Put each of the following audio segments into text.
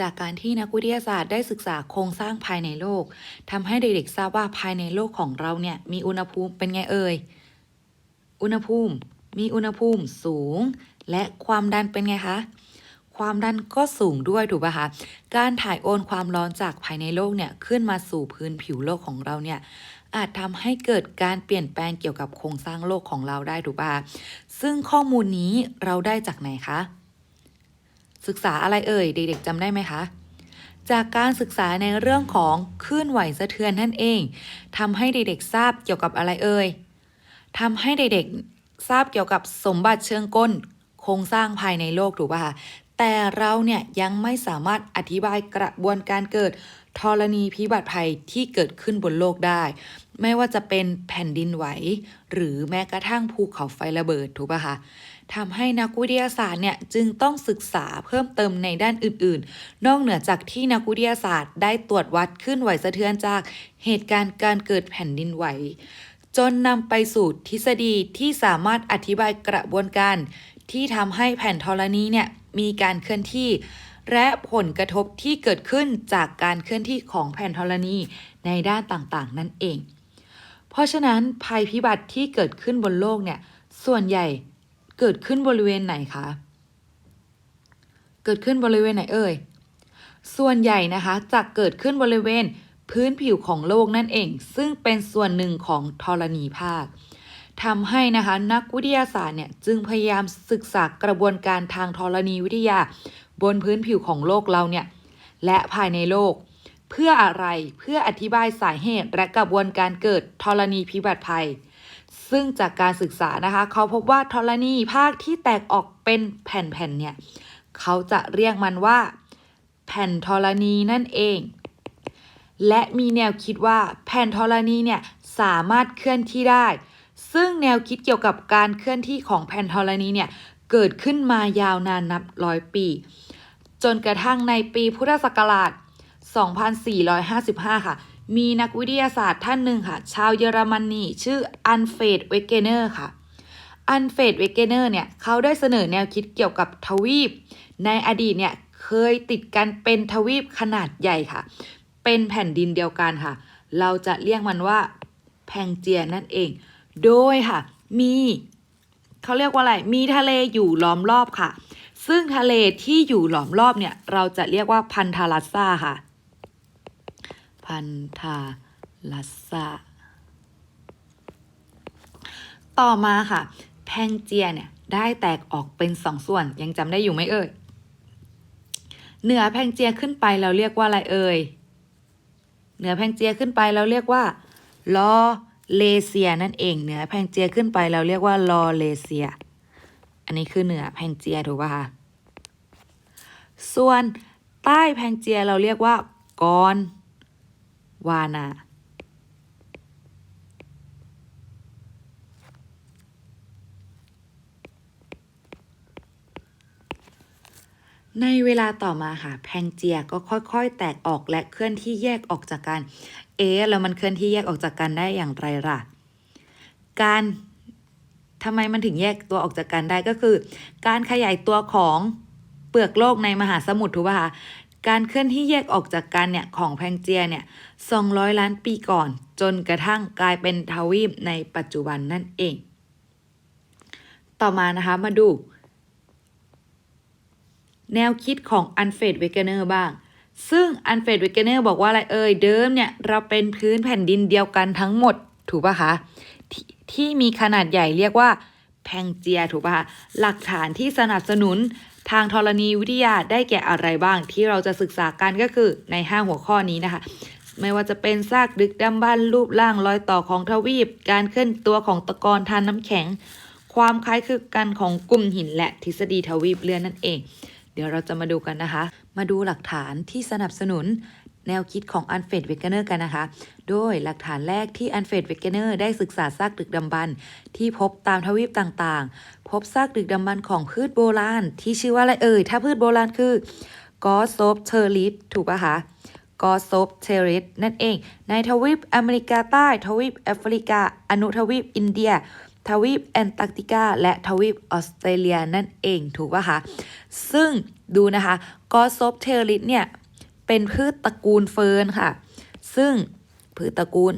จากการที่นักวิทยาศาสตร์ได้ศึกษาโครงสร้างภายในโลกทำให้เด็กๆทราบว่าภายในโลกของเราเนี่ยมีอุณหภูมิเป็นไงเอ่ย อุณหภูมิมีอุณหภูมิสูง และความดันเป็นไงคะความดันก็สูงด้วยถูกป่ะคะ การถ่ายโอนความร้อนจากภายในโลกเนี่ยขึ้นมาสู่พื้นผิวโลกของเราเนี่ยอาจทำให้เกิดการเปลี่ยนแปลงเกี่ยวกับโครงสร้างโลกของเราได้ถูกป่ะคะซึ่งข้อมูลนี้เราได้จากไหนคะ ศึกษาอะไรเอ่ย เด็กๆจำได้ไหมคะ จากการศึกษาในเรื่องของคลื่นไหวสะเทือนนั่นเองทำให้เด็กๆทราบเกี่ยวกับอะไรเอ่ยทำให้เด็กๆทราบเกี่ยวกับสมบัติเชิงกลโครงสร้างภายในโลกถูกป่ะคะแต่เราเนี่ยยังไม่สามารถอธิบายกระบวนการเกิดธรณีพิบัติภัยที่เกิดขึ้นบนโลกได้ ไม่ว่าจะเป็นแผ่นดินไหว หรือแม้กระทั่งภูเขาไฟระเบิดถูกป่ะคะ ทำให้นักวิทยาศาสตร์เนี่ยจึงต้องศึกษาเพิ่มเติมในด้านอื่น ๆ นอกเหนือจากที่นักวิทยาศาสตร์ได้ตรวจวัดขึ้นไหวสะเทือนจากเหตุการณ์การเกิดแผ่นดินไหว จนนำไปสู่ทฤษฎีที่สามารถอธิบายกระบวนการ ที่ทำให้แผ่นธรณีเนี่ยมีการเคลื่อนที่ และผลกระทบที่เกิดขึ้นจากการเคลื่อนที่ของแผ่นธรณีในด้านต่างๆ นั่นเอง เพราะฉะนั้นภัยพิบัติที่เกิดขึ้นบนโลกเนี่ยส่วนใหญ่ เกิดขึ้นบริเวณไหนคะ เกิดขึ้นบริเวณไหนเอ่ย ส่วนใหญ่นะคะจะเกิดขึ้นบริเวณพื้นผิวของโลกนั่นเอง ซึ่งเป็นส่วนหนึ่งของธรณีภาคทำให้นะคะนักวิทยาศาสตร์เนี่ยจึงพยายามศึกษากระบวนการทางธรณีวิทยา บนพื้นผิวของโลกเราเนี่ยและภายในโลก เพื่ออะไรเพื่ออธิบายสาเหตุและกระบวนการเกิดธรณีพิบัติภัย ซึ่งจากการศึกษานะคะเขาพบว่าธรณีภาคที่แตกออกเป็นแผ่นๆเนี่ยเขาจะเรียกมันว่า แผ่นธรณีนั่นเอง และมีแนวคิดว่าแผ่นธรณีเนี่ยสามารถเคลื่อนที่ได้ ซึ่งแนวคิดเกี่ยวกับการเคลื่อนที่ของแผ่นธรณีเนี่ยเกิดขึ้นมายาวนานนับร้อยปี จนกระทั่งในปีพุทธศักราช 2455 ค่ะ มีนักวิทยาศาสตร์ท่านหนึ่งค่ะ ชาวเยอรมนีชื่ออันเฟดเวเกเนอร์ค่ะ อันเฟดเวเกเนอร์เนี่ย เขาได้เสนอแนวคิดเกี่ยวกับทวีป ในอดีตเนี่ย เคยติดกันเป็นทวีปขนาดใหญ่ค่ะ เป็นแผ่นดินเดียวกันค่ะ เราจะเรียกมันว่าแพงเจียนั่นเอง โดยค่ะ มีเขาเรียกว่าอะไร มีทะเลอยู่ล้อมรอบค่ะ ซึ่งทะเลที่อยู่ล้อมรอบเนี่ย เราจะเรียกว่าพันธาลัสซาค่ะ พันธาลัสซาต่อมาค่ะ แพงเจียเนี่ยได้แตกออกเป็นสองส่วนยังจำได้อยู่ไหมเอ่ย เหนือแพงเจียขึ้นไปเราเรียกว่าอะไรเอ่ย เหนือแพงเจียขึ้นไปเราเรียกว่าลอเลเซียนั่นเอง เหนือแพงเจียขึ้นไปเราเรียกว่าลอเลเซีย อันนี้คือเหนือแพงเจียถูกป่ะคะส่วนใต้แพงเจียเราเรียกว่ากอน วานาในเวลาต่อมาค่ะแพงเจียก็ค่อยๆ แตกออกและเคลื่อนที่แยกออกจากกัน เอ๊แล้วมันเคลื่อนที่แยกออกจากกันได้อย่างไรล่ะ การทำไมมันถึงแยกตัวออกจากกันได้ก็คือ การขยายตัวของเปลือกโลกในมหาสมุทรถูกป่ะคะ การเคลื่อนที่แยกออกจากกันเนี่ยของแพงเจียเนี่ย 200 ล้านปีก่อน จนกระทั่งกลายเป็นทวีปในปัจจุบันนั่นเอง ต่อมานะคะมาดู แนวคิดของอันเฟดเวกเนอร์บ้าง ซึ่งอันเฟดเวกเนอร์บอกว่าอะไรเอ่ยเดิมเนี่ย เราเป็นพื้นแผ่นดินเดียวกันทั้งหมดถูกปะคะทที่มีขนาดใหญ่เรียกว่า แพงเจียถูกปะคะหลักฐานที่สนับสนุนทางธรณีวิทยาได้แก่อะไรบ้างที่เราจะศึกษากันก็คือใน 5 หัวข้อนี้นะคะ ไม่ว่าจะเป็นซากดึกดำบรรพ์รูปร่างรอยต่อของทวีป การเคลื่อนตัวของตะกอนทานน้ำแข็ง ความคล้ายคลึงกันของกลุ่มหินและทฤษฎีทวีปเลื่อนนั่นเอง เดี๋ยวเราจะมาดูกันนะคะ มาดูหลักฐานที่สนับสนุน แนวคิดของอันเฟดเวกเนอร์กันนะคะ โดยหลักฐานแรกที่อันเฟดเวกเนอร์ได้ศึกษาซากดึกดำบรรที่พบตามทวีปต่างๆ พบซากดึกดำบรรของพืชโบราณ ที่ชื่อว่าอะไรเอ่ย ถ้าพืชโบราณคือกอโซปเทอริสถูกปะคะกอโซปเทริสนั่นเอง ในทวีปอเมริกาใต้ ทวีปแอฟริกา อนุทวีปอินเดีย ทวีปแอนตาร์กติกา และทวีปออสเตรเลียนั่นเองถูกป่ะคะ ซึ่งดูนะคะกอซบเทลิสเนี่ย เป็นพืชตระกูลเฟิร์นค่ะ ซึ่งพืชตระกูล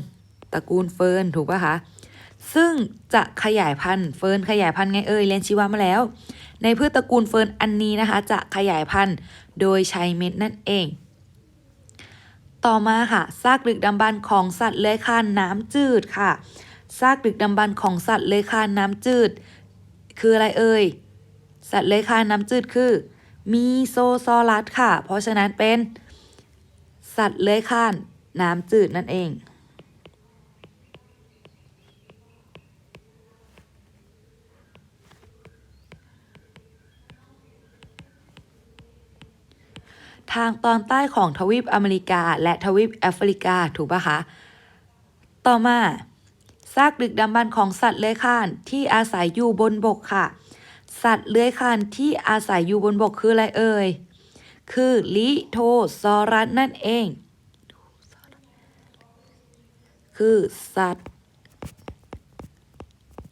ตระกูลเฟิร์นถูกป่ะคะ ซึ่งจะขยายพันธุ์เฟิร์นขยายพันธุ์ไงเอ่ยเรียนชีวะมาแล้ว ในพืชตระกูลเฟิร์นอันนี้นะคะ จะขยายพันธุ์โดยใช้เม็ดนั่นเอง ต่อมาค่ะซากดึกดำบรรพ์ของสัตว์เลื้อยคลานน้ำจืดค่ะซากดึกดำบรรพ์ของสัตว์เลื้อยคลานน้ำจืด คืออะไรเอ่ยสัตว์เลื้อยคลานน้ำจืดคือมีโซซอรัสค่ะ เพราะฉะนั้นเป็น สัตว์เลื้อยคลาน น้ำจืดนั่นเอง ทางตอนใต้ของทวีปอเมริกาและทวีปแอฟริกาถูกปะคะ ต่อมาซากดึกดำบรรพ์ของสัตว์เลื้อยคลานที่อาศัยอยู่บนบกค่ะ สัตว์เลื้อยคลานที่อาศัยอยู่บนบกคืออะไรเอ่ย คือลิโทซอรัสนั่นเอง คือสัตว์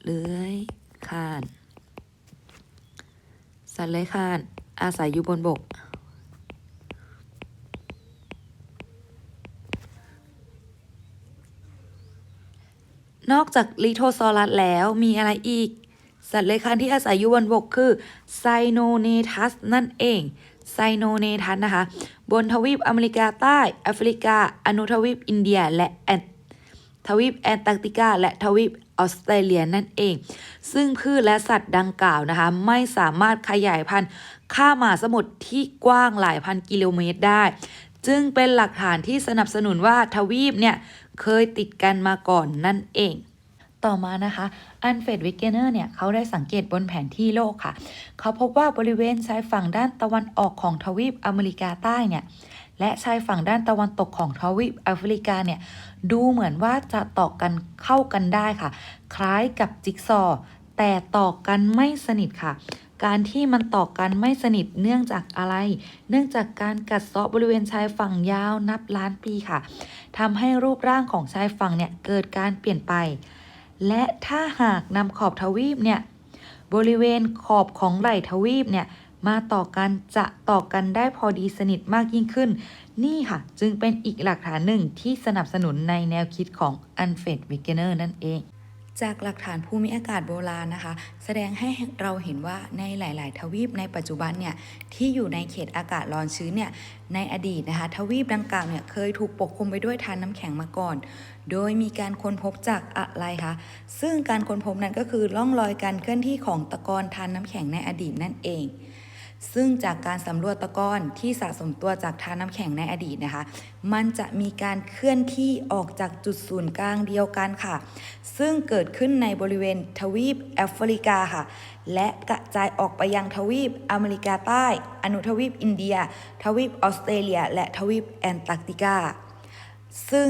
เลื้อยคลาน สัตว์เลื้อยคลาน อาศัยอยู่บนบก นอกจากลิโทซอรัสแล้วมีอะไรอีก สัตว์เลื้อยคลานที่อาศัยอยู่บนบกคือไซโนเนทัสนั่นเอง โนเนทัสนะคะ บนทวีปอเมริกาใต้แอฟริกา อนุทวีปอินเดีย และแอนทวีปแอนตาร์กติกา และทวีปออสเตรเลียนั่นเอง ซึ่งพืชและสัตว์ดังกล่าวนะคะ ไม่สามารถขยายพันธุ์ข้ามมหาสมุทรที่กว้างหลายพันกิโลเมตรได้ จึงเป็นหลักฐานที่สนับสนุนว่าทวีปเนี่ยเคยติดกันมาก่อนนั่นเอง ต่อมานะคะอันเฟดวิกเกเนอร์เนี่ยเขาได้สังเกตบนแผนที่โลกค่ะ เขาพบว่าบริเวณชายฝั่งด้านตะวันออกของทวีปอเมริกาใต้เนี่ยและชายฝั่งด้านตะวันตกของทวีปแอฟริกาเนี่ยดูเหมือนว่าจะต่อกันเข้ากันได้ค่ะ คล้ายกับจิ๊กซอว์แต่ต่อกันไม่สนิทค่ะ การที่มันต่อกันไม่สนิทเนื่องจากอะไร เนื่องจากการกัดเซาะบริเวณชายฝั่งยาวนับล้านปีค่ะทำให้รูปร่างของชายฝั่งเนี่ยเกิดการเปลี่ยนไป และถ้าหากนำขอบทวีปเนี่ยบริเวณขอบของไหล่ทวีปเนี่ยมาต่อกันจะต่อกันได้พอดีสนิทมากยิ่งขึ้น นี่ค่ะ จึงเป็นอีกหลักฐานหนึ่งที่สนับสนุนในแนวคิดของอันเฟดวิกเกเนอร์นั่นเองจากหลักฐานภูมิอากาศโบราณนะคะ แสดงให้เราเห็นว่าในหลาย ๆ ทวีปในปัจจุบันเนี่ยที่อยู่ในเขตอากาศร้อนชื้นเนี่ยในอดีตนะคะ ทวีปดังกล่าวเนี่ยเคยถูกปกคลุมไปด้วยทานน้ำแข็งมาก่อน โดยมีการค้นพบจากอะไรคะ ซึ่งการค้นพบนั้นก็คือร่องรอยการเคลื่อนที่ของตะกอนทานน้ำแข็งในอดีตนั่นเอง ซึ่งจากการสำรวจตะกอนที่สะสมตัวจากทานน้ำแข็งในอดีตนะคะ มันจะมีการเคลื่อนที่ออกจากจุดศูนย์กลางเดียวกันค่ะ ซึ่งเกิดขึ้นในบริเวณทวีปแอฟริกาค่ะ และกระจายออกไปยังทวีปอเมริกาใต้ อนุทวีปอินเดีย ทวีปออสเตรเลีย และทวีปแอนตาร์กติกา ซึ่ง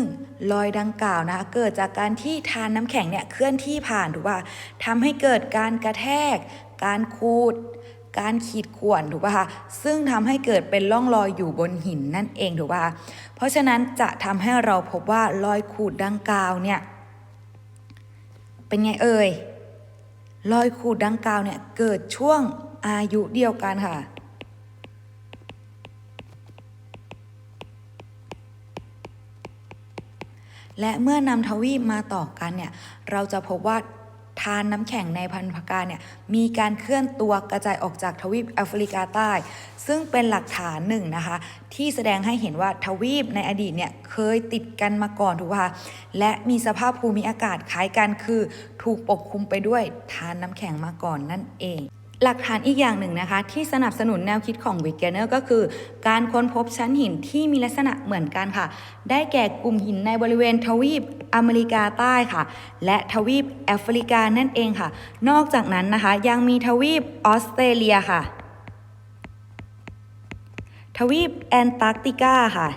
รอยดังกล่าวนะคะเกิดจากการที่ทานน้ำแข็งเนี่ยเคลื่อนที่ผ่านถูกป่ะทำให้เกิดการกระแทก การคูด การขีดข่วนถูกป่ะคะซึ่งทำให้เกิดเป็นร่องรอยอยู่บนหินนั่นเองถูกป่ะเพราะฉะนั้นจะทำให้เราพบว่ารอยขูดดังกล่าวเนี่ยเป็นไงเอ่ยรอยขูดดังกล่าวเนี่ยเกิดช่วงอายุเดียวกันค่ะ และเมื่อนำทวีปมาต่อกันเนี่ยเราจะพบว่าทานน้ำแข็งในพันธการเนี่ยมีการเคลื่อนตัวกระจายออกจากทวีปแอฟริกาใต้ ซึ่งเป็นหลักฐานหนึ่งนะคะ ที่แสดงให้เห็นว่าทวีปในอดีตเนี่ยเคยติดกันมาก่อนถูกป่ะคะและมีสภาพภูมิอากาศคล้ายกันคือ ถูกปกคลุมไปด้วยทานน้ำแข็งมาก่อนนั่นเอง หลักฐานอีกอย่างหนึ่งนะคะ ที่สนับสนุนแนวคิดของวิกเกเนอร์ก็คือ การค้นพบชั้นหินที่มีลักษณะเหมือนกันค่ะ ได้แก่กลุ่มหินในบริเวณทวีปอเมริกาใต้ค่ะ และทวีปแอฟริกานั่นเองค่ะ นอกจากนั้นนะคะยังมีทวีปออสเตรเลียค่ะ ทวีปแอนตาร์กติกาค่ะ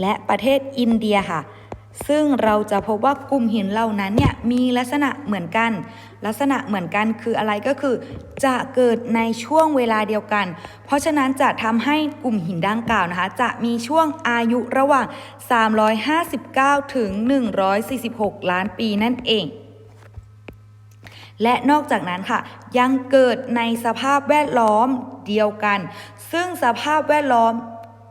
และประเทศอินเดียค่ะ ซึ่งเราจะพบว่ากลุ่มหินเหล่านั้นเนี่ยมีลักษณะเหมือนกัน ลักษณะเหมือนกันคืออะไรก็คือ จะเกิดในช่วงเวลาเดียวกัน เพราะฉะนั้นจะทำให้กลุ่มหินดังกล่าวนะคะ จะมีช่วงอายุระหว่าง 359 ถึง 146 ล้านปีนั่นเองและนอกจากนั้นค่ะ ยังเกิดในสภาพแวดล้อมเดียวกัน ซึ่งสภาพแวดล้อม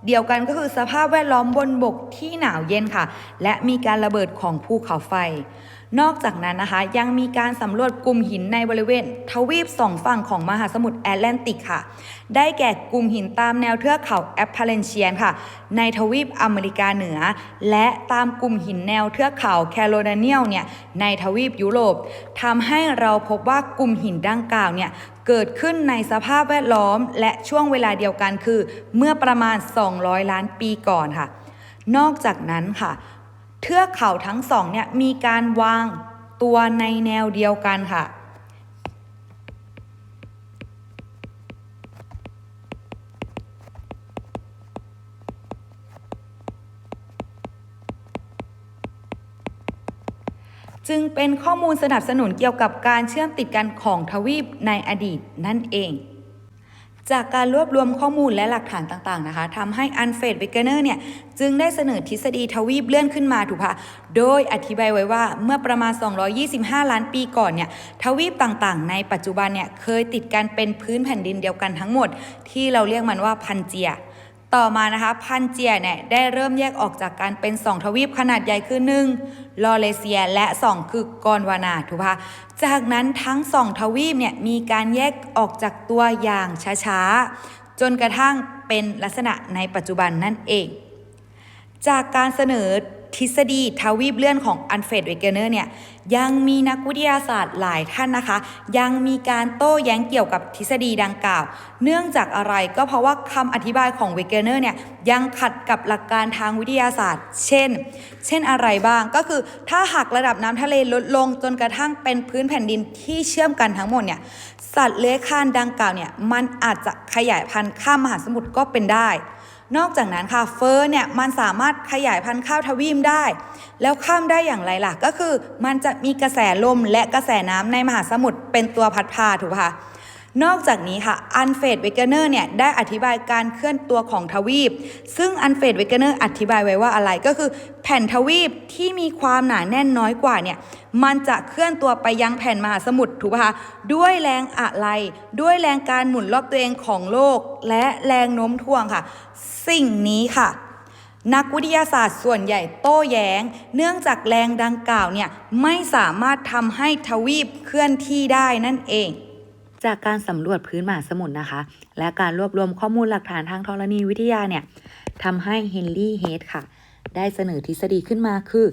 เดียวกันก็คือสภาพแวดล้อมบนบกที่หนาวเย็นค่ะ และมีการระเบิดของภูเขาไฟ นอกจากนั้นนะคะ ยังมีการสำรวจกลุ่มหินในบริเวณ ทวีปสองฝั่งของมหาสมุทรแอตแลนติกค่ะ ได้แก่กลุ่มหินตามแนวเทือกเขาแอปพาเลนเชียนค่ะ ในทวีปอเมริกาเหนือ และตามกลุ่มหินแนวเทือกเขาแคโรไดเนียลเนี่ยในทวีปยุโรปทำให้เราพบว่ากลุ่มหินดังกล่าวเนี่ยเกิดขึ้นในสภาพแวดล้อม และช่วงเวลาเดียวกันคือ เมื่อประมาณ 200 ล้านปีก่อนค่ะ นอกจากนั้นค่ะ เทือกเขาทั้งสองเนี่ยมีการวางตัวในแนวเดียวกันค่ะ จึงเป็นข้อมูลสนับสนุนเกี่ยวกับการเชื่อมติดกันของทวีปในอดีตนั่นเอง จากการรวบรวมข้อมูลและหลักฐานต่างๆนะคะทำให้อันเฟดเวเกเนอร์เนี่ยจึงได้เสนอทฤษฎีทวีปเลื่อนขึ้นมาถูกค่ะโดยอธิบายไว้ว่าเมื่อประมาณ 225 ล้านปีก่อนเนี่ยทวีปต่างๆ ในปัจจุบันเนี่ยเคยติดกันเป็นพื้นแผ่นดินเดียวกันทั้งหมด ที่เราเรียกมันว่าพันเจีย ต่อมานะคะพันเจียเนี่ยได้เริ่มแยกออกจากกันเป็น 2 ทวีปขนาดใหญ่คือ 1. ลอเลเซียและ 2 คือกอนวานาถูกปะจากนั้นทั้ง 2 ทวีปเนี่ยมีการแยกออกจากตัวอย่างช้าๆ จนกระทั่งเป็นลักษณะในปัจจุบันนั่นเอง จากการเสนอทฤษฎีทวีปเลื่อนของอันเฟรดเวเกเนอร์เนี่ย ยังมีนักวิทยาศาสตร์หลายท่านนะคะ ยังมีการโต้แย้งเกี่ยวกับทฤษฎีดังกล่าว เนื่องจากอะไรก็เพราะว่าคำอธิบายของเวเกเนอร์เนี่ยยังขัดกับหลักการทางวิทยาศาสตร์ เช่น เช่นอะไรบ้างก็คือถ้าหากระดับน้ำทะเลลดลงจนกระทั่งเป็นพื้นแผ่นดินที่เชื่อมกันทั้งหมดเนี่ยสัตว์เลื้อยคลานดังกล่าวเนี่ยมันอาจจะขยายพันธุ์ข้ามมหาสมุทรก็เป็นได้ นอกจากนั้นค่ะเฟอร์เนี่ยมันสามารถขยายพันธุ์ข้าวทวีมได้ แล้วข้ามได้อย่างไรล่ะ ก็คือมันจะมีกระแสลมและกระแสน้ำในมหาสมุทรเป็นตัวพัดพาถูกปะคะ นอกจากนี้ค่ะอันเฟดเวกเนอร์เนี่ยได้อธิบายการเคลื่อนตัวของทวีป ซึ่งอันเฟดเวกเนอร์อธิบายไว้ว่าอะไรก็คือ แผ่นทวีปที่มีความหนาแน่นน้อยกว่าเนี่ยมันจะเคลื่อนตัวไปยังแผ่นมหาสมุทรถูกปะคะด้วยแรงอะไร ด้วยแรงการหมุนรอบตัวเองของโลก และแรงโน้มถ่วงค่ะ สิ่งนี้ค่ะนักวิทยาศาสตร์ส่วนใหญ่โต้แย้ง เนื่องจากแรงดังกล่าวเนี่ยไม่สามารถทำให้ทวีปเคลื่อนที่ได้นั่นเอง จากการสำรวจพื้นมหาสมุทรนะคะ และการรวบรวมข้อมูลหลักฐานทางธรณีวิทยาเนี่ยทำให้เฮนรี่เฮดค่ะ ได้เสนอทฤษฎีขึ้นมาคือ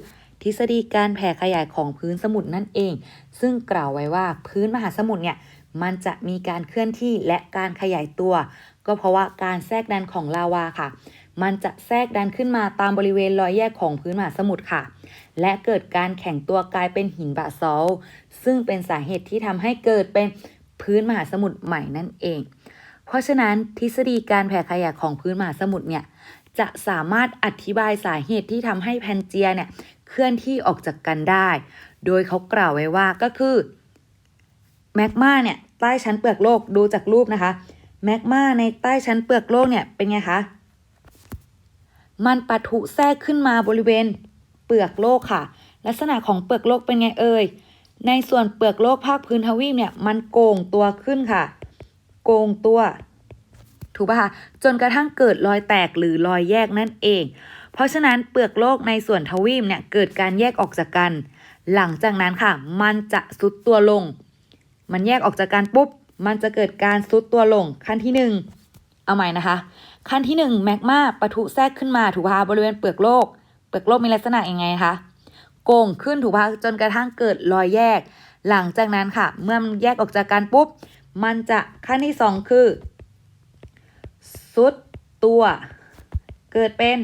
ทฤษฎีการแผ่ขยายของพื้นสมุทรนั่นเอง ซึ่งกล่าวไว้ว่าพื้นมหาสมุทรเนี่ยมันจะมีการเคลื่อนที่และการขยายตัว ก็เพราะว่าการแทรกดันของลาวาค่ะ มันจะแทรกดันขึ้นมาตามบริเวณรอยแยกของพื้นมหาสมุทรค่ะ และเกิดการแข็งตัวกลายเป็นหินบาซอลซึ่งเป็นสาเหตุที่ทำให้เกิดเป็น พื้นมหาสมุทรใหม่นั่นเอง เพราะฉะนั้นทฤษฎีการแผ่ขยายของพื้นมหาสมุทรเนี่ยจะสามารถอธิบายสาเหตุที่ทำให้แพนเจียเนี่ยเคลื่อนที่ออกจากกันได้ โดยเขากล่าวไว้ว่าก็คือแมกมาเนี่ยใต้ชั้นเปลือกโลกดูจากรูปนะคะแมกมาในใต้ชั้นเปลือกโลกเนี่ยเป็นไงคะ มันปะทุแทรกขึ้นมาบริเวณเปลือกโลกค่ะ ลักษณะของเปลือกโลกเป็นไงเอ่ย ในส่วนเปลือกโลกภาคพื้นทวีปเนี่ยมันโก่งตัวขึ้นค่ะ โก่งตัว ถูกป่ะคะจนกระทั่งเกิดรอยแตกหรือรอยแยกนั่นเอง เพราะฉะนั้นเปลือกโลกในส่วนทวีปเนี่ยเกิดการแยกออกจากกัน หลังจากนั้นค่ะ มันจะซุดตัวลง มันแยกออกจากกันปุ๊บ มันจะเกิดการซุดตัวลงขั้นที่หนึ่งเอาใหม่นะคะ ขั้นที่หนึ่งแมกมาปะทุแทรกขึ้นมาถูกป่ะคะบริเวณเปลือกโลก เปลือกโลกมีลักษณะยังไงคะ โก่งขึ้นถูกปะจนกระทั่งเกิดรอยแยก หลังจากนั้นค่ะ เมื่อมันแยกออกจากกันปุ๊บ มันจะขั้นที่สองคือซุดตัว เกิดเป็น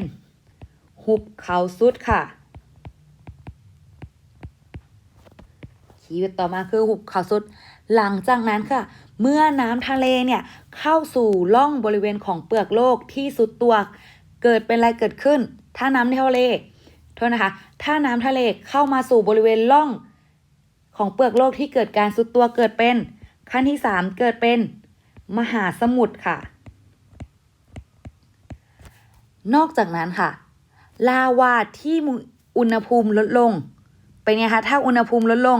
หุบเขาซุดค่ะคีย์เวิร์ดต่อมาคือหุบเขาซุด หลังจากนั้นค่ะ เมื่อน้ำทะเลเนี่ยเข้าสู่ร่องบริเวณของเปลือกโลกที่สุดตัว เกิดเป็นอะไรเกิดขึ้น ถ้าน้ำทะเล โทษนะคะ ถ้าน้ำทะเลเข้ามาสู่บริเวณร่องของเปลือกโลกที่เกิดการซุดตัวเกิดเป็น ขั้นที่ 3 เกิดเป็นมหาสมุทรค่ะ นอกจากนั้นค่ะ ลาวาที่อุณหภูมิลดลง เป็นไงคะถ้าอุณหภูมิลดลง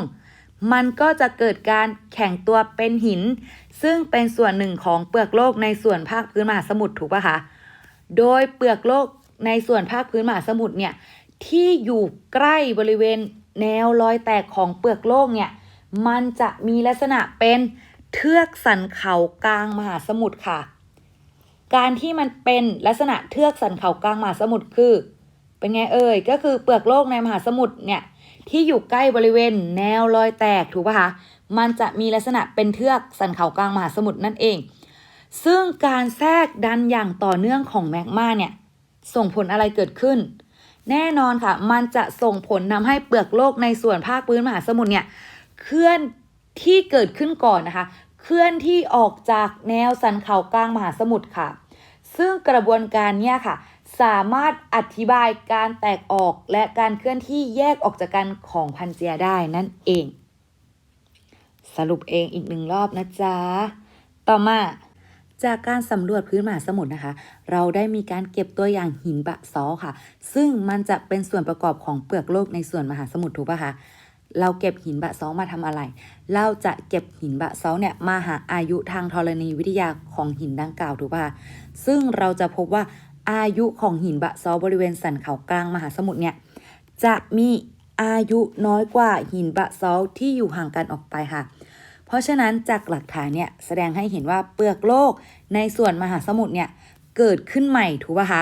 มันก็จะเกิดการแข็งตัวเป็นหิน ซึ่งเป็นส่วนหนึ่งของเปลือกโลกในส่วนภาคพื้นมหาสมุทรถูกปะคะโดยเปลือกโลกในส่วนภาคพื้นมหาสมุทรเนี่ย ที่อยู่ใกล้บริเวณแนวรอยแตกของเปลือกโลกเนี่ย มันจะมีลักษณะเป็นเทือกสันเขากลางมหาสมุทรค่ะ การที่มันเป็นลักษณะเทือกสันเขากลางมหาสมุทรคือ เป็นไงเอ่ย ก็คือเปลือกโลกในมหาสมุทรเนี่ยที่อยู่ใกล้บริเวณแนวรอยแตกถูกปะคะ มันจะมีลักษณะเป็นเทือกสันเขากลางมหาสมุทรนั่นเอง ซึ่งการแทรกดันอย่างต่อเนื่องของแมกมาเนี่ย ส่งผลอะไรเกิดขึ้น แน่นอนค่ะ มันจะส่งผลทำให้เปลือกโลกในส่วนภาคพื้นมหาสมุทรเนี่ยเคลื่อนที่เกิดขึ้นก่อนนะคะ เคลื่อนที่ออกจากแนวสันเขากลางมหาสมุทรค่ะ ซึ่งกระบวนการเนี่ยค่ะ สามารถอธิบายการแตกออกและการเคลื่อนที่แยกออกจากกันของพันเจียได้นั่นเอง สรุปเองอีกหนึ่งรอบนะจ๊ะ ต่อมา จากการสำรวจพื้นมหาสมุทรนะคะ เราได้มีการเก็บตัวอย่างหินบะซอลค่ะ ซึ่งมันจะเป็นส่วนประกอบของเปลือกโลกในส่วนมหาสมุทรถูกปะคะเราเก็บหินบะซอลมาทำอะไร เราจะเก็บหินบะซอลเนี่ยมาหาอายุทางธรณีวิทยาของหินดังกล่าวถูกปะะซึ่งเราจะพบว่าอายุของหินบะซอลบริเวณสันเขากลางมหาสมุทรเนี่ยจะมีอายุน้อยกว่าหินบะซอลที่อยู่ห่างกันออกไปค่ะ เพราะฉะนั้นจากหลักฐานเนี่ยแสดงให้เห็นว่าเปลือกโลกในส่วนมหาสมุทรเนี่ยเกิดขึ้นใหม่ถูกป่ะคะ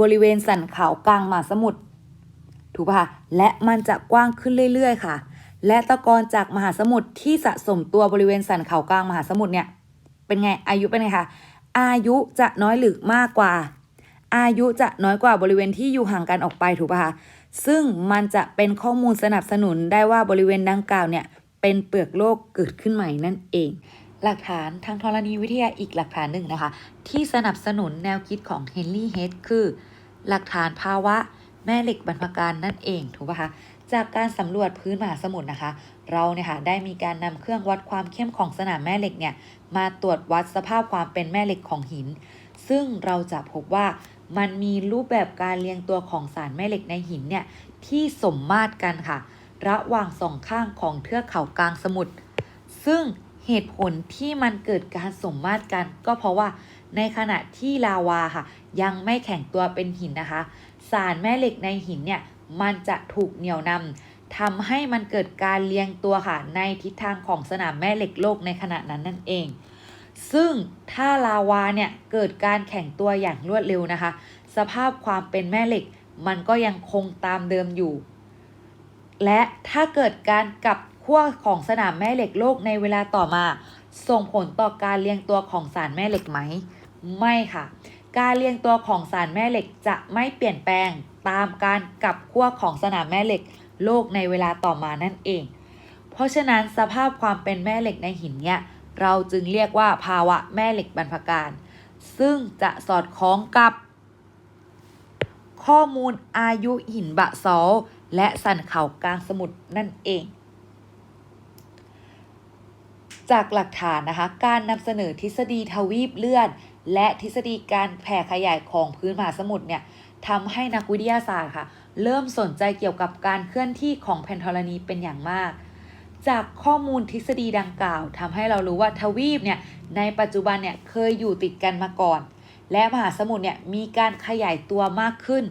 บริเวณสันเขากลางมหาสมุทรถูกป่ะคะและมันจะกว้างขึ้นเรื่อย ๆ ค่ะ และตะกอนจากมหาสมุทรที่สะสมตัวบริเวณสันเขากลางมหาสมุทรเนี่ยเป็นไงอายุเป็นไงคะอายุจะน้อยหรือมากกว่า อายุจะน้อยกว่าบริเวณที่อยู่ห่างกันออกไปถูกป่ะคะซึ่งมันจะเป็นข้อมูลสนับสนุนได้ว่าบริเวณดังกล่าวเนี่ย เป็นเปลือกโลกเกิดขึ้นใหม่นั่นเอง หลักฐานทางธรณีวิทยาอีกหลักฐานหนึ่งนะคะ ที่สนับสนุนแนวคิดของเฮนรี่เฮดคือ หลักฐานภาวะแม่เหล็กบรรพการนั่นเองถูกปะคะจากการสำรวจพื้นมหาสมุทรนะคะ เราเนี่ยค่ะได้มีการนำเครื่องวัดความเข้มของสนามแม่เหล็กเนี่ยมาตรวจวัดสภาพความเป็นแม่เหล็กของหิน ซึ่งเราจะพบว่ามันมีรูปแบบการเรียงตัวของสารแม่เหล็กในหินเนี่ยที่สมมาตรกันค่ะ ระหว่างสองข้างของเทือกเขากลางสมุทร ซึ่งเหตุผลที่มันเกิดการสมมาตรกัน ก็เพราะว่าในขณะที่ลาวาค่ะ ยังไม่แข็งตัวเป็นหินนะคะ สารแม่เหล็กในหินเนี่ย มันจะถูกเหนี่ยวนำทำให้มันเกิดการเรียงตัวค่ะ ในทิศทางของสนามแม่เหล็กโลกในขณะนั้นนั่นเอง ซึ่งถ้าลาวาเนี่ย เกิดการแข็งตัวอย่างรวดเร็วนะคะ สภาพความเป็นแม่เหล็ก มันก็ยังคงตามเดิมอยู่ และถ้าเกิดการกลับขั้วของสนามแม่เหล็กโลกในเวลาต่อมา ส่งผลต่อการเรียงตัวของสารแม่เหล็กไหม ไม่ค่ะ การเรียงตัวของสารแม่เหล็กจะไม่เปลี่ยนแปลงตามการกลับขั้วของสนามแม่เหล็กโลกในเวลาต่อมานั่นเอง เพราะฉะนั้นสภาพความเป็นแม่เหล็กในหินเนี่ยเราจึงเรียกว่าภาวะแม่เหล็กบรรพการ ซึ่งจะสอดคล้องกับ ข้อมูลอายุหินบะซอล และสันเขากลางสมุทรนั่นเอง จากหลักฐานนะคะ การนำเสนอทฤษฎีทวีปเลื่อน และทฤษฎีการแผ่ขยายของพื้นมหาสมุทรเนี่ยทำให้นักวิทยาศาสตร์ค่ะ เริ่มสนใจเกี่ยวกับการเคลื่อนที่ของแผ่นธรณีเป็นอย่างมาก จากข้อมูลทฤษฎีดังกล่าวทำให้เรารู้ว่าทวีปเนี่ยในปัจจุบันเนี่ยเคยอยู่ติดกันมาก่อน และมหาสมุทรเนี่ยมีการขยายตัวมากขึ้น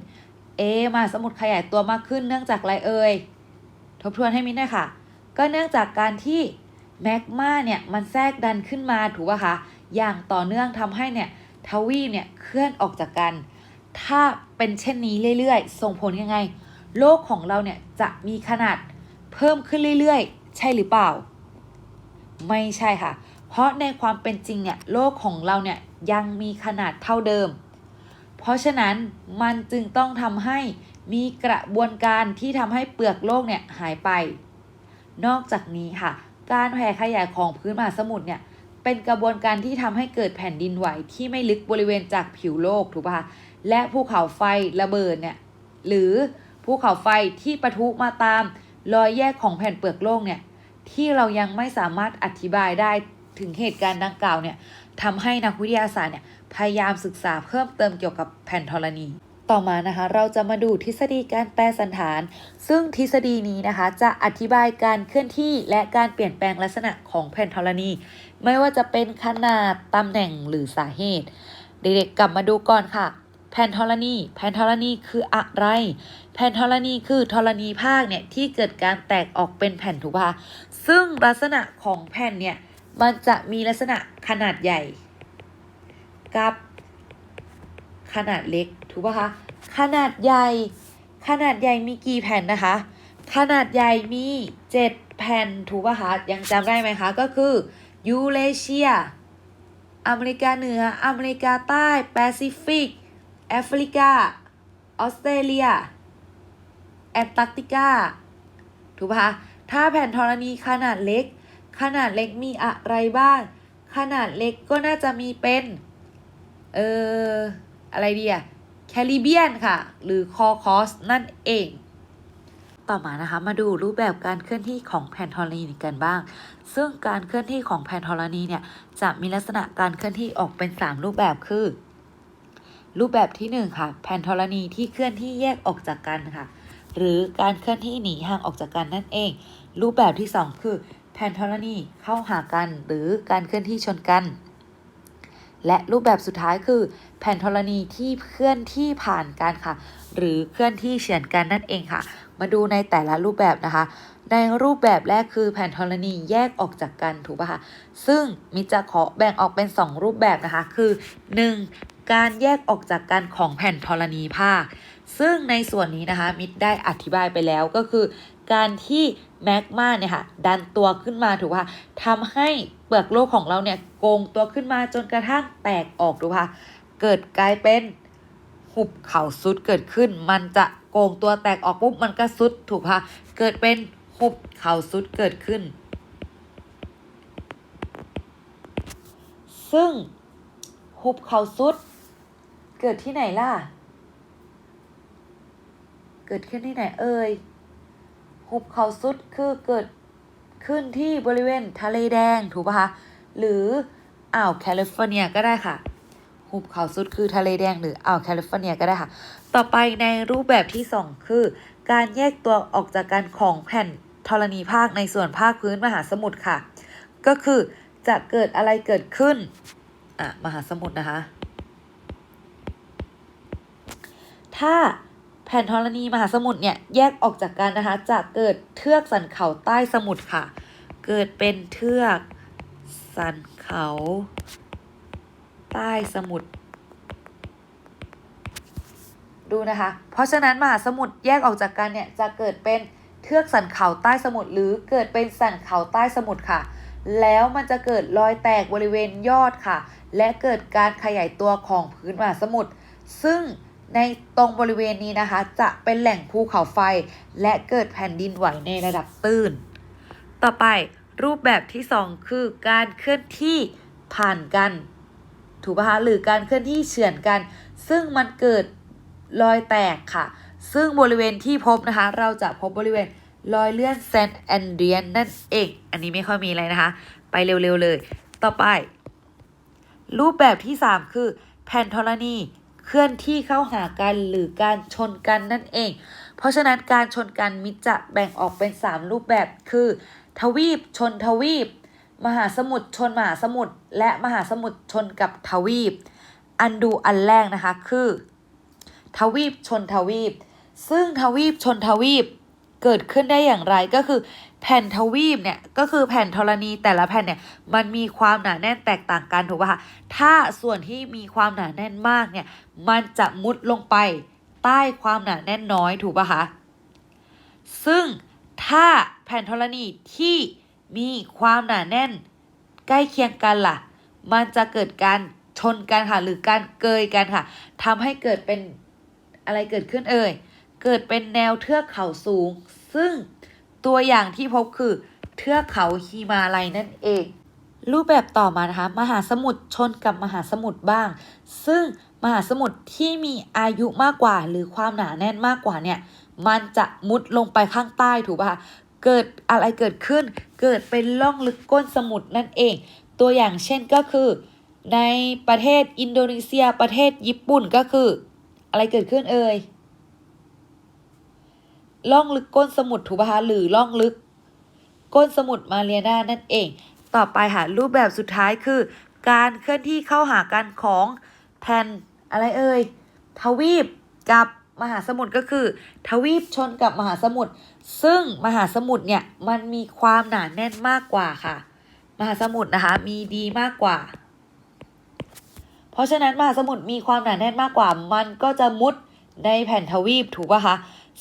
เอมาสมุทรขยายตัวมากขึ้นเนื่องจากอะไรเอ่ย ทบทวนให้มินหน่อยค่ะ ก็เนื่องจากการที่แมกมาเนี่ยมันแทรกดันขึ้นมาถูกป่ะคะ อย่างต่อเนื่องทำให้เนี่ยทวีปเนี่ยเคลื่อนออกจากกัน ถ้าเป็นเช่นนี้เรื่อยๆ ส่งผลยังไง โลกของเราเนี่ยจะมีขนาดเพิ่มขึ้นเรื่อยๆ ใช่หรือเปล่า ไม่ใช่ค่ะ เพราะในความเป็นจริงเนี่ยโลกของเราเนี่ยยังมีขนาดเท่าเดิม เพราะฉะนั้นมันจึงต้องทำให้มีกระบวนการที่ทำให้เปลือกโลกเนี่ยหายไป นอกจากนี้ค่ะ การแผ่ขยายของพื้นมหาสมุทรเนี่ยเป็นกระบวนการที่ทำให้เกิดแผ่นดินไหวที่ไม่ลึกบริเวณจากผิวโลกถูกป่ะคะและภูเขาไฟระเบิดเนี่ยหรือภูภูเขาไฟที่ปะทุมาตามรอยแยกของแผ่นเปลือกโลกเนี่ยที่เรายังไม่สามารถอธิบายได้ถึงเหตุการณ์ดังกล่าวเนี่ย ทำให้นักวิทยาศาสตร์เนี่ยพยายามศึกษาเพิ่มเติมเกี่ยวกับแผ่นธรณี ต่อมานะคะเราจะมาดูทฤษฎีการแปรสันฐาน ซึ่งทฤษฎีนี้นะคะจะอธิบายการเคลื่อนที่และการเปลี่ยนแปลงลักษณะของแผ่นธรณี ไม่ว่าจะเป็นขนาดตำแหน่งหรือสาเหตุ เด็กๆกลับมาดูก่อนค่ะแผ่นธรณี แผ่นธรณีคืออะไร แผ่นธรณีคือธรณีภาคเนี่ยที่เกิดการแตกออกเป็นแผ่นถูกปะซึ่งลักษณะของแผ่นเนี่ย มันจะมีลักษณะขนาดใหญ่ กับขนาดเล็กถูกปะคะ ขนาดใหญ่ ขนาดใหญ่มีกี่แผ่นนะคะ ขนาดใหญ่มี7แผ่นถูกปะคะ ยังจำได้ไหมคะ ก็คือยูเรเชีย อเมริกาเหนือ อเมริกาใต้ แปซิฟิก แอฟริกา ออสเตรเลีย แอนตาร์กติกา ถูกปะคะ ถ้าแผ่นธรณีขนาดเล็ก ขนาดเล็กมีอะไรบ้าง ขนาดเล็กก็น่าจะมีเป็น เอออะไรดีอะแคริเบียนค่ะ หรือคอคอสนั่นเอง ต่อมานะคะ มาดูรูปแบบการเคลื่อนที่ของแผ่นธรณีกันบ้าง ซึ่งการเคลื่อนที่ของแผ่นธรณีเนี่ย จะมีลักษณะการเคลื่อนที่ออกเป็น 3 รูปแบบคือ รูปแบบที่ 1 ค่ะ แผ่นธรณีที่เคลื่อนที่แยกออกจากกันค่ะ หรือการเคลื่อนที่หนีห่างออกจากกันนั่นเอง รูปแบบที่ 2 คือ แผ่นธรณีเข้าหากันหรือการเคลื่อนที่ชนกัน และรูปแบบสุดท้ายคือ แผ่นธรณีที่เคลื่อนที่ผ่านกันค่ะ หรือเคลื่อนที่เฉียนกันนั่นเองค่ะ มาดูในแต่ละรูปแบบนะคะ ในรูปแบบแรกคือแผ่นธรณีแยกออกจากกันถูกป่ะคะซึ่งมิจะขอแบ่งออกเป็น 2 รูปแบบนะคะ คือ 1. การแยกออกจากกันของแผ่นธรณีภาคซึ่งในส่วนนี้นะคะมิตรได้อธิบายไปแล้วก็คือ การที่ แมกมาเนี่ยค่ะดันตัวขึ้นมาถูกป่ะทำให้เปลือกโลกของเราเนี่ยโกงตัวขึ้นมาจนกระทั่งแตกออกถูกป่ะเกิดกลายเป็นหุบเขาซุดเกิดขึ้น มันจะโกงตัวแตกออกปุ๊บมันก็ซุดถูกป่ะเกิดเป็นหุบเขาซุดเกิดขึ้น ซึ่งหุบเขาซุดเกิดที่ไหนล่ะ เกิดขึ้นที่ไหนเอ่ย หุบเขาซุดคือเกิดขึ้นที่บริเวณทะเลแดงถูกปะคะ หรืออ่าวแคลิฟอร์เนียก็ได้ค่ะ หุบเขาซุดคือทะเลแดงหรืออ่าวแคลิฟอร์เนียก็ได้ค่ะ ต่อไปในรูปแบบที่ 2 คือ การแยกตัวออกจากกันของแผ่นธรณีภาคในส่วนภาคพื้นมหาสมุทรค่ะ ก็คือจะเกิดอะไรเกิดขึ้น อะ มหาสมุทรนะคะ ถ้า ผ่นธรณีมหาสมุทรเนี่ยแยกออกจากกันนะคะจะเกิดเทือกสันเขาใต้สมุทรค่ะ เกิดเป็นเทือกสันเขาใต้สมุทรดูนะคะ เพราะฉะนั้นมหาสมุทรแยกออกจากกันเนี่ยจะเกิดเป็นเทือกสันเขาใต้สมุทรหรือเกิดเป็นสันเขาใต้สมุทรค่ะ แล้วมันจะเกิดรอยแตกบริเวณยอดค่ะ และเกิดการขยายตัวของพื้นมหาสมุทรซึ่ง ในตรงบริเวณนี้นะคะ จะเป็นแหล่งภูเขาไฟ และเกิดแผ่นดินไหวในระดับตื้น ต่อไปรูปแบบที่ 2 คือการเคลื่อนที่ผ่านกัน ถูกปะคะหรือการเคลื่อนที่เฉือนกัน ซึ่งมันเกิดรอยแตกค่ะ ซึ่งบริเวณที่พบนะคะ เราจะพบบริเวณรอยเลื่อนเซนต์แอนเดรียนนั่นเอง อันนี้ไม่ค่อยมีอะไรนะคะ ไปเร็วๆเลย ต่อไป รูปแบบที่ 3 คือแผ่นธรณี เคลื่อนที่เข้าหากันหรือการชนกันนั่นเอง เพราะฉะนั้นการชนกันมิจะแบ่งออกเป็น 3 รูปแบบคือ ทวีปชนทวีป มหาสมุทรชนมหาสมุทรและมหาสมุทรชนกับทวีป อันดูอันแรกนะคะคือ ทวีปชนทวีป ซึ่งทวีปชนทวีปเกิดขึ้นได้อย่างไรก็คือ แผ่นทวีปเนี่ยก็คือแผ่นธรณีแต่ละแผ่นเนี่ยมันมีความหนาแน่นแตกต่างกันถูกป่ะคะถ้าส่วนที่มีความหนาแน่นมากเนี่ยมันจะมุดลงไปใต้ความหนาแน่นน้อยถูกป่ะคะซึ่งถ้าแผ่นธรณีที่มีความหนาแน่น ใกล้เคียงกันล่ะ มันจะเกิดการชนกันค่ะหรือการเกยกันค่ะทำให้เกิดเป็นอะไรเกิดขึ้นเอ่ยเกิดเป็นแนวเทือกเขาสูง ซึ่ง ตัวอย่างที่พบคือเทือกเขาฮิมาลัยนั่นเอง รูปแบบต่อมานะคะมหาสมุทรชนกับมหาสมุทรบ้าง ซึ่งมหาสมุทรที่มีอายุมากกว่า หรือความหนาแน่นมากกว่าเนี่ยมันจะมุดลงไปข้างใต้ถูกป่ะคะเกิดอะไรเกิดขึ้น เกิดเป็นล่องลึกก้นสมุทรนั่นเอง ตัวอย่างเช่นก็คือ ในประเทศอินโดนีเซียประเทศญี่ปุ่นก็คือ อะไรเกิดขึ้นเอ่ย ล่องลึกก้นสมุทรถูกปะคะหรือล่องลึก ก้นสมุทรมาเรียนานั่นเอง ต่อไปค่ะรูปแบบสุดท้ายคือ การเคลื่อนที่เข้าหากันของแผ่นอะไรเอ่ยทวีปกับมหาสมุทรก็คือ ทวีปชนกับมหาสมุทรซึ่งมหาสมุทรเนี่ยมันมีความหนาแน่นมากกว่าค่ะ มหาสมุทรนะคะมีดีมากกว่า เพราะฉะนั้นมหาสมุทรมีความหนาแน่นมากกว่า มันก็จะมุดในแผ่นทวีปถูกป่ะคะ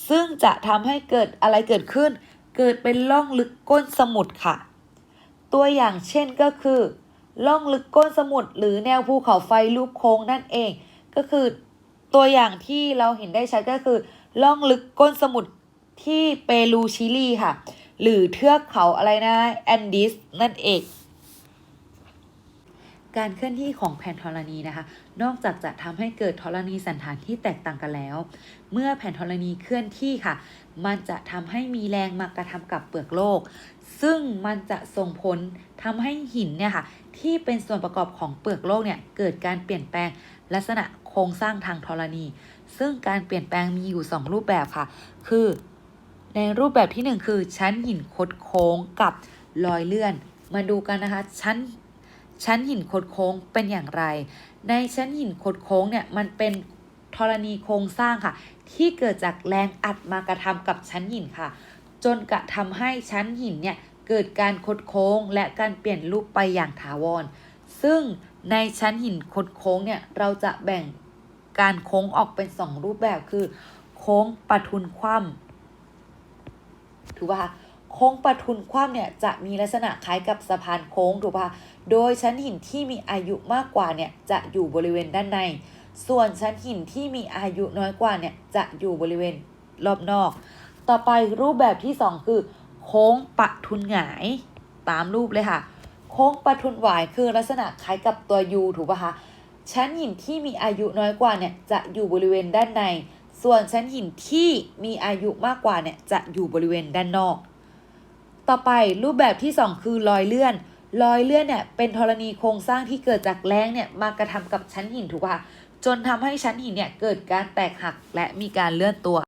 ซึ่งจะทำให้เกิดอะไรเกิดขึ้น เกิดเป็นล่องลึกก้นสมุทรค่ะ ตัวอย่างเช่นก็คือล่องลึกก้นสมุทรหรือแนวภูเขาไฟรูปโค้งนั่นเอง ก็คือตัวอย่างที่เราเห็นได้ชัดก็คือล่องลึกก้นสมุทรที่เปรูชิลีค่ะ หรือเทือกเขาอะไรนะแอนดิสนั่นเอง การเคลื่อนที่ของแผ่นธรณีนะคะ นอกจากจะทำให้เกิดธรณีสันฐานที่แตกต่างกันแล้ว เมื่อแผ่นธรณีเคลื่อนที่ค่ะ มันจะทำให้มีแรงมากระทำกับเปลือกโลก ซึ่งมันจะส่งผลทำให้หินเนี่ยค่ะที่เป็นส่วนประกอบของเปลือกโลกเนี่ยเกิดการเปลี่ยนแปลงลักษณะโครงสร้างทางธรณี ซึ่งการเปลี่ยนแปลงมีอยู่ 2 รูปแบบค่ะ คือ ในรูปแบบที่ 1 คือชั้นหินคดโค้งกับรอยเลื่อน มาดูกันนะคะ ชั้น ชั้นหินโคดโค้งเป็นอย่างไร ในชั้นหินโคดโค้งเนี่ยมันเป็นธรณีโครงสร้างค่ะ ที่เกิดจากแรงอัดมากระทำกับชั้นหินค่ะ จนกระทำให้ชั้นหินเนี่ยเกิดการคดโค้งและการเปลี่ยนรูปไปอย่างถาวร ซึ่งในชั้นหินคดโค้งเนี่ยเราจะแบ่งการโค้งออกเป็น2รูปแบบคือ โค้งปะทุนคว่ำถูกป่ะคะ โค้งปะทุนคว่ำเนี่ยจะมีลักษณะคล้ายกับสะพานโค้งถูกป่ะโดยชั้นหินที่มีอายุมากกว่าเนี่ยจะอยู่บริเวณด้านใน ส่วนชั้นหินที่มีอายุน้อยกว่าเนี่ยจะอยู่บริเวณรอบนอก ต่อไปรูปแบบที่ 2 คือ โค้งปะทุนหงายตามรูปเลยค่ะ โค้งปะทุนหวายคือลักษณะคล้ายกับตัว U ถูกป่ะคะชั้นหินที่มีอายุน้อยกว่าเนี่ยจะอยู่บริเวณด้านใน ส่วนชั้นหินที่มีอายุมากกว่าเนี่ยจะอยู่บริเวณด้านนอก ต่อไปรูปแบบที่ 2 คือรอยเลื่อนรอยเลื่อนเนี่ยเป็นธรณีโครงสร้างที่เกิดจากแรงเนี่ยมากระทำกับชั้นหินถูกป่ะคะจนทำให้ชั้นหินเนี่ยเกิดการแตกหักและมีการเลื่อนตัว